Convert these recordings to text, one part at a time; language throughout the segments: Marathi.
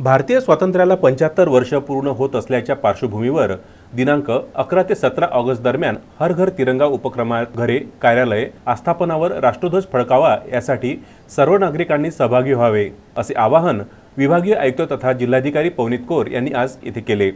भारतीय स्वातंत्र्याला पंच्याहत्तर वर्ष पूर्ण होत असल्याच्या पार्श्वभूमीवर दिनांक अकरा ते सतरा ऑगस्ट दरम्यान हर घर तिरंगा उपक्रमा घरे कार्यालये आस्थापनावर राष्ट्रध्वज फडकावा यासाठी सर्व नागरिकांनी सहभागी व्हावे असे आवाहन विभागीय आयुक्त तथा जिल्हाधिकारी पवनीत कौर यांनी आज येथे केले.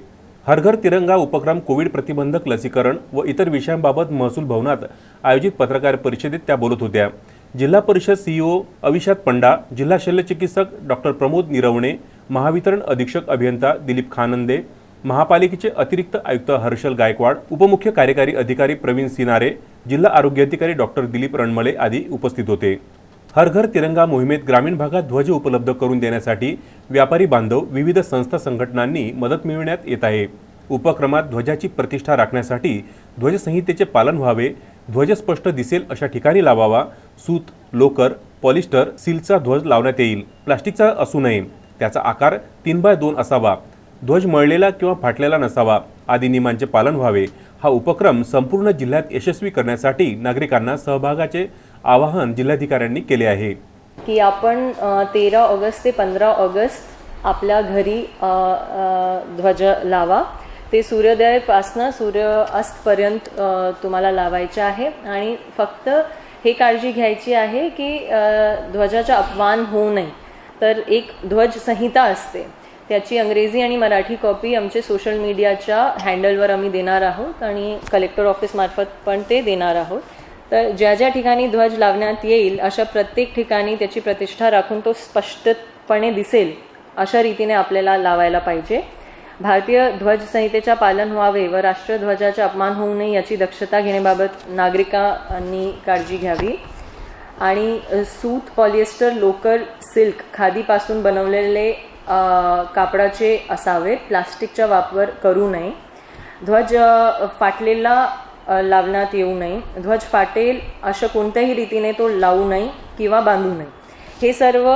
हर घर तिरंगा उपक्रम कोविड प्रतिबंधक लसीकरण व इतर विषयांबाबत महसूल भवनात आयोजित पत्रकार परिषदेत त्या बोलत होत्या. जिल्हा परिषद सीईओ अविशात पंडा जिल्हा शल्यचिकित्सक डॉक्टर प्रमोद निरवणे महावितरण अधीक्षक अभियंता दिलीप खानंदे महापालिकेचे अतिरिक्त आयुक्त हर्षल गायकवाड उपमुख्य कार्यकारी अधिकारी प्रवीण सिनारे जिल्हा आरोग्य अधिकारी डॉक्टर दिलीप रणमळे आदी उपस्थित होते. हर घर तिरंगा मोहिमेत ग्रामीण भागात ध्वज उपलब्ध करून देण्यासाठी व्यापारी बांधव विविध संस्था संघटनांनी मदत मिळवण्यात येत आहे. उपक्रमात ध्वजाची प्रतिष्ठा राखण्यासाठी ध्वजसंहितेचे पालन व्हावे ध्वज स्पष्ट दिसेल अशा ठिकाणी लावावा सूत लोकर पॉलिस्टर सीलचा ध्वज लावण्यात येईल. प्लास्टिकचा असू नये. त्याचा आकार तीन बाय दोन असावा. ध्वज मळलेला किंवा फाटलेला नसावा. आदी नियमांचे पालन व्हावे. हा उपक्रम संपूर्ण जिल्ह्यात यशस्वी करण्यासाठी नागरिकांना सहभागाचे आवाहन जिल्हाधिकाऱ्यांनी केले आहे. की आपण तेरा ऑगस्ट ते पंधरा ऑगस्ट आपल्या घरी ध्वज लावा. ते सूर्योदयापासनं सूर्य अस्तपर्यंत तुम्हाला लावायचे आहे. आणि फक्त हे काळजी घ्यायची आहे की ध्वजाचा अपमान होऊ नये. तर एक ध्वज संहिता असते. त्याची अंग्रेजी आणि मराठी कॉपी आमचे सोशल मीडियाच्या हँडलवर आम्ही देणार आहोत आणि कलेक्टर ऑफिसमार्फत पण ते देणार आहोत. तर ज्या ज्या ठिकाणी ध्वज लावण्यात येईल अशा प्रत्येक ठिकाणी त्याची प्रतिष्ठा राखून तो स्पष्टपणे दिसेल अशा रीतीने आपल्याला लावायला पाहिजे. भारतीय ध्वज संहितेच्या पालन व्हावे व राष्ट्रध्वजाचा अपमान होऊ नये याची दक्षता घेण्याबाबत नागरिकांनी काळजी घ्यावी. आणि सूत पॉलिएस्टर लोकर सिल्क खादीपासून बनवलेले कापडाचे असावेत प्लास्टिकचा वापर करू नये. ध्वज फाटलेला लावण्यात येऊ नये. ध्वज फाटेल अशा कोणत्याही रीतीने तो लावू नये किंवा बांधू नये. हे सर्व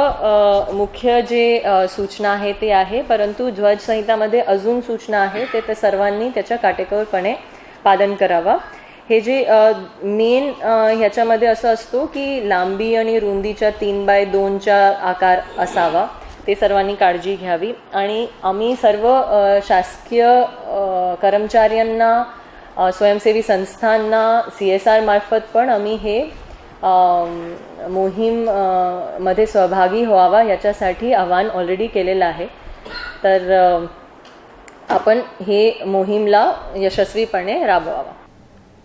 मुख्य जे सूचना आहे ते आहे परंतु ध्वज संहितामध्ये अजून सूचना आहे ते ते सर्वांनी त्याच्या काटेकोरपणे पालन करावा. हे जे मेन ह्याच्यामध्ये असं असतो की लांबी आणि रुंदीच्या तीन बाय दोनच्या आकार असावा. ते सर्वांनी काळजी घ्यावी. आणि आम्ही सर्व शासकीय कर्मचाऱ्यांना स्वयंसेवी संस्थांना सी एस आर मार्फत पण आम्ही हे मोहीममध्ये सहभागी व्हावा याच्यासाठी आव्हान ऑलरेडी केलेलं आहे. तर आपण हे मोहीमला यशस्वीपणे राबवावा.